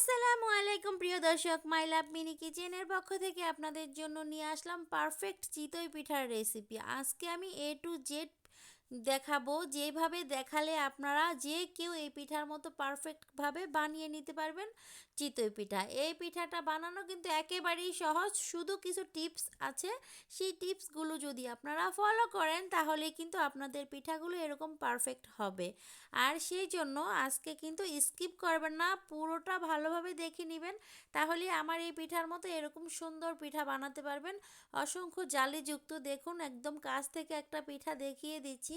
আসসালামু আলাইকুম, প্রিয় দর্শক মাই লাভ মিনি কিচেনের পক্ষ থেকে আপনাদের জন্য নিয়ে আসলাম পারফেক্ট চিতই পিঠার রেসিপি আজকে আমি এ টু জেড দেখাবো। যেভাবে দেখালে আপনারা যে কেউ এই পিঠার মতো পারফেক্টভাবে বানিয়ে নিতে পারবেন চিতই পিঠা। এই পিঠাটা বানানো কিন্তু একেবারেই সহজ। শুধু কিছু টিপস আছে। সেই টিপসগুলো যদি আপনারা ফলো করেন, তাহলে কিন্তু আপনাদের পিঠাগুলো এরকম পারফেক্ট হবে। আর সেই জন্য আজকে কিন্তু স্কিপ করবেন না। পুরোটা ভালোভাবে দেখে নেবেন। তাহলে আমার এই পিঠার মতো এরকম সুন্দর পিঠা বানাতে পারবেন। অসংখ্য জালিযুক্ত দেখুন, একদম কাছ থেকে একটা পিঠা দেখিয়ে দিচ্ছি।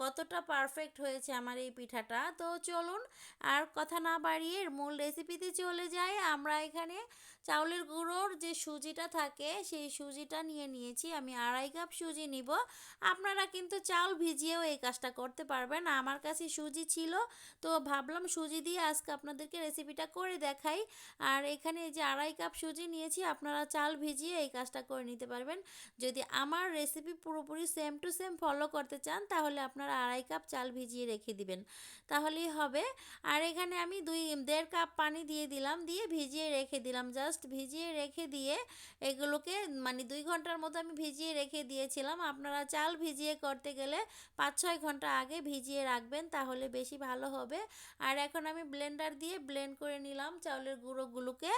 কতটা পারফেক্ট হয়েছে আমার এই পিঠাটা। তো চলুন আর কথা না বাড়িয়ে মূল রেসিপিতে চলে যাই। আমরা এখানে চাউলের গুঁড়োর যে সুজিটা থাকে, সেই সুজিটা নিয়ে নিয়েছি। আমি আড়াই কাপ সুজি নিব। আপনারা কিন্তু চাউল ভিজিয়েও এই কাজটা করতে পারবেন। আমার কাছে সুজি ছিল, তো ভাবলাম সুজি দিয়ে আজকে আপনাদেরকে রেসিপিটা করে দেখাই। আর এখানে যে আড়াই কাপ সুজি নিয়েছি, আপনারা চাল ভিজিয়ে এই কাজটা করে নিতে পারবেন। যদি আমার রেসিপি পুরোপুরি সেম টু সেম ফলো করতে চান, তাহলে আপনারা আড়াই কাপ চাল ভিজিয়ে রেখে দিবেন। তাহলেই হবে। আর এখানে আমি দুই, দেড় কাপ পানি দিয়ে দিলাম, দিয়ে ভিজিয়ে রেখে দিলাম। জাস্ট ভিজিয়ে রেখে দিয়ে এগুলোকে মানে দুই ঘণ্টার মতো আমি ভিজিয়ে রেখে দিয়েছিলাম। আপনারা চাল ভিজিয়ে করতে গেলে পাঁচ, ছয় ঘণ্টা আগে ভিজিয়ে রাখবেন, তাহলে বেশি ভালো হবে। আর এখন আমি ব্লেন্ডার দিয়ে ব্লেন্ড করে নিলাম চাউলের গুঁড়োগুলোকে।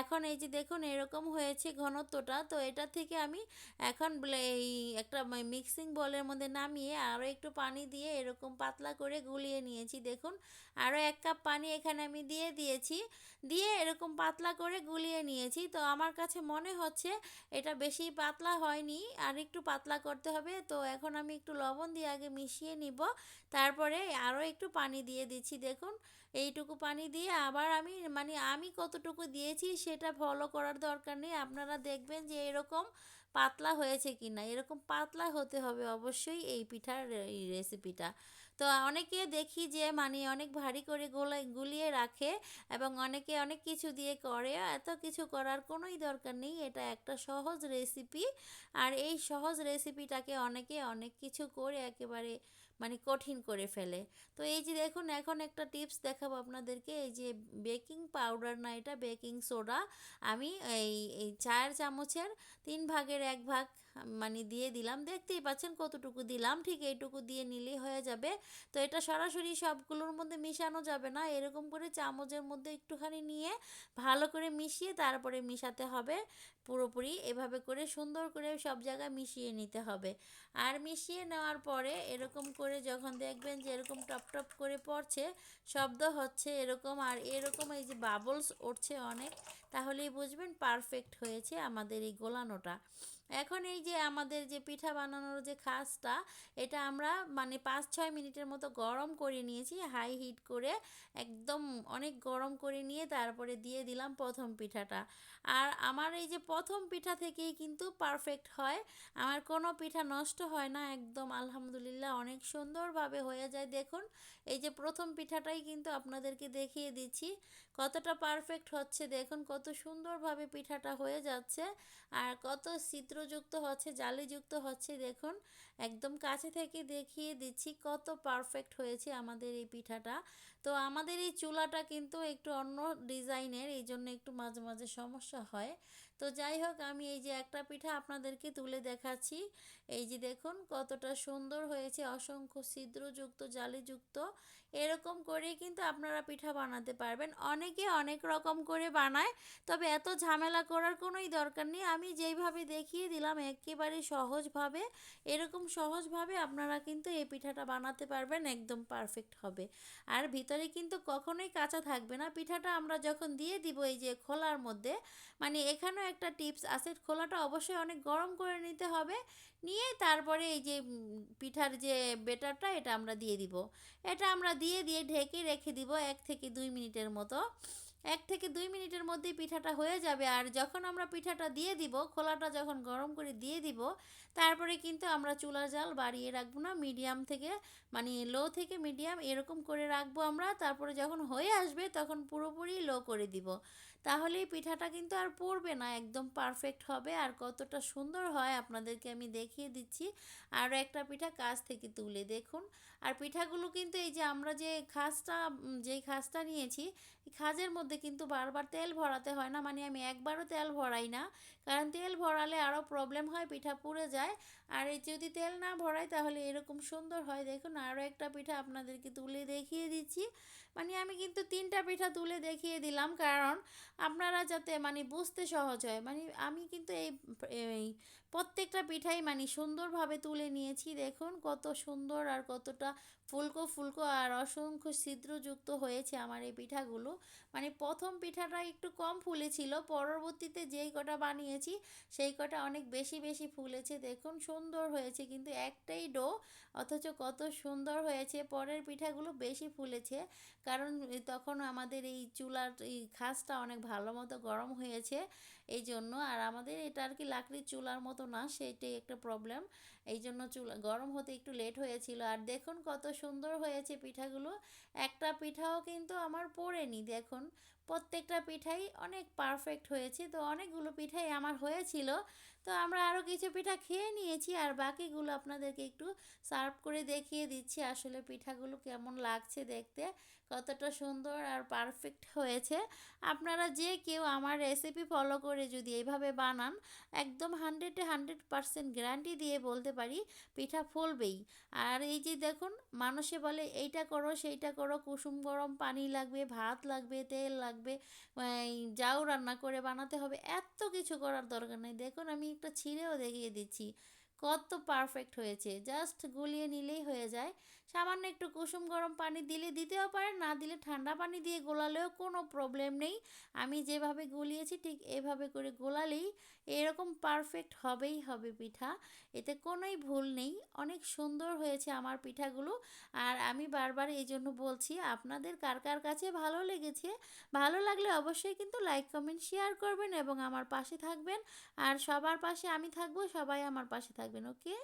এখন এই যে দেখুন, এরকম হয়েছে ঘনত্বটা। তো এটা থেকে আমি এখন এই একটা মিক্সিং বলের মধ্যে নামিয়ে আরও একটু পানি দিয়ে এরকম পাতলা করে গুলিয়ে নিয়েছি। দেখুন আরও এক কাপ পানি এখানে আমি দিয়ে দিয়েছি। দিয়ে এরকম পাতলা করে গুলিয়ে নিয়েছি। তো আমার কাছে মনে হচ্ছে এটা বেশি পাতলা হয়নি, আর একটু পাতলা করতে হবে। তো এখন আমি একটু লবণ দিয়ে আগে মিশিয়ে নিব। তারপরে আরও একটু পানি দিয়ে দিচ্ছি। দেখুন এইটুকু পানি দিয়ে আবার আমি মানে আমি কতটুকু দিয়েছি সেটা ফলো করার দরকার নেই। আপনারা দেখবেন যে এরকম পাতলা হয়েছে কি না এরকম পাতলা হতে হবে অবশ্যই এই পিঠার এই রেসিপিটা তো অনেকে দেখি যে মানে অনেক ভারী করে গোলা গুলিয়ে রাখে এবং অনেকে অনেক কিছু দিয়ে করে, এত কিছু করার কোনোই দরকার নেই। এটা একটা সহজ রেসিপি আর এই সহজ রেসিপিটাকে অনেকে অনেক কিছু করে একেবারে মানে কঠিন করে ফেলে। তো এই যে দেখুন, এখন একটা টিপস দেখাবো আপনাদেরকে। এই যে বেকিং পাউডার না এটা, বেকিং সোডা। আমি এই এই চায়ের চামচের তিন ভাগের এক ভাগ মানে দিয়ে দিলাম। দেখতেই পাচ্ছেন কতটুকু দিলাম, ঠিক এইটুকু দিয়ে নিলেই হয়ে যাবে। তো এটা সরাসরি সবগুলোর মধ্যে মিশানো যাবে না। এরকম করে চামচের মধ্যে একটুখানি নিয়ে ভালো করে মিশিয়ে তারপরে মিশাতে হবে পুরোপুরি। এভাবে করে সুন্দর করে সব জায়গায় মিশিয়ে নিতে হবে। আর মিশিয়ে নেওয়ার পরে এরকম করে যখন দেখবেন যে এরকম টপ টপ করে পড়ছে, শব্দ হচ্ছে এরকম। আর এরকম এই যে বাবলস উঠছে অনেক, তাহলেই বুঝবেন পারফেক্ট হয়েছে আমাদের এই গোলানোটা। এখন এই যে আমাদের যে পিঠা বানানোর যে খাসটা এটা আমরা মানে পাঁচ ছয় মিনিটের মতো গরম করে নিয়েছি, হাই হিট করে একদম অনেক গরম করে নিয়ে তারপরে দিয়ে দিলাম প্রথম পিঠাটা। আর আমার এই যে প্রথম পিঠা থেকেই কিন্তু পারফেক্ট হয়। আমার কোনো পিঠা নষ্ট হয় না, একদম আলহামদুলিল্লাহ অনেক সুন্দরভাবে হয়ে যায়। দেখুন, এই যে প্রথম পিঠাটাই কিন্তু আপনাদেরকে দেখিয়ে দিচ্ছি, কতটা পারফেক্ট হচ্ছে। দেখুন, কত সুন্দরভাবে পিঠাটা হয়ে যাচ্ছে। আর কত চিত্রযুক্ত হচ্ছে, জালিযুক্ত হচ্ছে, দেখুন। একদম কাছে থেকে দেখিয়ে দিচ্ছি কত পারফেক্ট হয়েছে আমাদের এই পিঠাটা। তো আমাদের এই চুলাটা কিন্তু একটু অন্য ডিজাইনের, এই জন্য একটু মাঝে মাঝে সমস্যা হয়। তো যাই হোক, আমি এই যে একটা পিঠা আপনাদেরকে তুলে দেখাচ্ছি। এই যে দেখুন, কতটা সুন্দর হয়েছে, অসংখ্য ছিদ্রযুক্ত, জালিযুক্ত। এরকম করে কিন্তু আপনারা পিঠা বানাতে পারবেন। অনেকে অনেক রকম করে বানায়, তবে এত ঝামেলা করার কোনোই দরকার নেই। আমি যেইভাবে দেখিয়ে দিলাম, একেবারে সহজভাবে, এরকম সহজভাবে আপনারা কিন্তু এই পিঠাটা বানাতে পারবেন, একদম পারফেক্ট হবে। আর ভিতরে কিন্তু কখনোই কাঁচা থাকবে না। পিঠাটা আমরা যখন দিয়ে দিব এই যে খোলার মধ্যে মানে এখানেও একটা টিপস আছে, খোলাটা অবশ্যই অনেক গরম করে নিতে হবে। নিয়ে তারপরে এই যে পিঠার যে বেটারটা, এটা আমরা দিয়ে দিব। এটা আমরা দিয়ে দিয়ে ঢেকে রেখে দিব এক থেকে দুই মিনিটের মতো। এক থেকে দুই মিনিটের মধ্যে পিঠাটা হয়ে যাবে। আর যখন আমরা পিঠাটা দিয়ে দিব, খোলাটা যখন গরম করে দিয়ে দিব, তারপরে কিন্তু আমরা চুলা জাল বাড়িয়ে রাখব না। মিডিয়াম থেকে মানে লো থেকে মিডিয়াম এরকম করে রাখব আমরা। তারপরে যখন হয়ে আসবে, তখন পুরোপুরি লো করে দিব। তাহলেই পিঠাটা কিন্তু আর পড়বে না, একদম পারফেক্ট হবে। আর কতটা সুন্দর হয় আপনাদেরকে আমি দেখিয়ে দিচ্ছি। আরও একটা পিঠা কাছ থেকে তুলে দেখুন। আর পিঠাগুলো কিন্তু এই যে আমরা যে খাসটা যেই খাসটা নিয়েছি খাজের মধ্যে কিন্তু বারবার তেল ভরাতে হয় না। মানে আমি একবারও তেল ভরাই না। কারণ তেল ভরালে আরও প্রবলেম হয়, পিঠা পুড়ে যায়। আর এই যদি তেল না ভরাই, তাহলে এরকম সুন্দর হয়। দেখুন, আরও একটা পিঠা আপনাদেরকে তুলে দেখিয়ে দিচ্ছি। মানে আমি কিন্তু তিনটা পিঠা তুলে দেখিয়ে দিলাম। কারণ আপনারা যাতে মানে বুঝতে সহজ হয়। মানে আমি কিন্তু এই প্রত্যেকটা পিঠাই মানে সুন্দরভাবে তুলে নিয়েছি। দেখুন কত সুন্দর আর কতটা ফুলকো ফুলকো আর অসংখ্য ছিদ্রযুক্ত হয়েছে আমার এই পিঠাগুলো। মানে প্রথম পিঠাটা একটু কম ফুলেছিল, পরবর্তীতে যেই কটা বানিয়েছি সেই কটা অনেক বেশি বেশি ফুলেছে। দেখুন সুন্দর হয়েছে কিন্তু একটাই ডো, অথচ কত সুন্দর হয়েছে। পরের পিঠাগুলো বেশি ফুলেছে, কারণ তখন আমাদের এই চুলার এই খাসটা অনেক ভালো মতো গরম হয়েছে এই জন্য আর আমাদের এটা আর কি লাকড়ির চুলার মতো না সেটাই একটা প্রবলেম এই জন্য চুলা, গরম হতে একটু লেট হয়েছিল। আর দেখুন কত সুন্দর হয়েছে পিঠাগুলো। একটা পিঠাও কিন্তু আমার পড়েনি, দেখুন। প্রত্যেকটা পিঠাই অনেক পারফেক্ট হয়েছে। তো অনেকগুলো পিঠাই আমার হয়েছিল। তো আমরা আরও কিছু পিঠা খেয়ে নিয়েছি আর বাকিগুলো আপনাদেরকে একটু সার্ভ করে দেখিয়ে দিচ্ছি আসলে পিঠাগুলো কেমন লাগছে দেখতে, কতটা সুন্দর আর পারফেক্ট হয়েছে। আপনারা যে কেউ আমার রেসিপি ফলো করে যদি এইভাবে বানান, একদম হান্ড্রেডে হান্ড্রেড পারসেন্ট গ্যারান্টি দিয়ে বলতে পারি পিঠা ফলবেই। আর এই যে দেখুন, মানুষে বলে, এইটা করো, সেইটা করো, কুসুম গরম পানি লাগবে, ভাত লাগবে, তেল লাগবে। যাও রান্না করে বানাতে হবে, এত কিছু করার দরকার নেই। দেখুন, আমি একটা ছিঁড়েও দেখিয়ে দিচ্ছি। কত পারফেক্ট হয়েছে। জাস্ট গুলিয়ে নিলেই হয়ে যায়। সামান্য একটু কুসুম গরম পানি দিলে দিতেও পারেন না দিলে ঠান্ডা পানি দিয়ে গোলালেও কোনো প্রবলেম নেই। আমি যেভাবে গুলিয়েছি ঠিক এভাবে করে গোলালেই এরকম পারফেক্ট হবেই হবে পিঠা। এতে কোনোই ভুল নেই, অনেক সুন্দর হয়েছে আমার পিঠাগুলো। আর আমি বারবার এই জন্য বলছি, আপনাদের কার কার কাছে ভালো লেগেছে? ভালো লাগলে অবশ্যই কিন্তু লাইক কমেন্ট শেয়ার করবেন এবং আমার পাশে থাকবেন। আর সবার পাশে আমি থাকব, সবাই আমার পাশে থাকবেন ওকে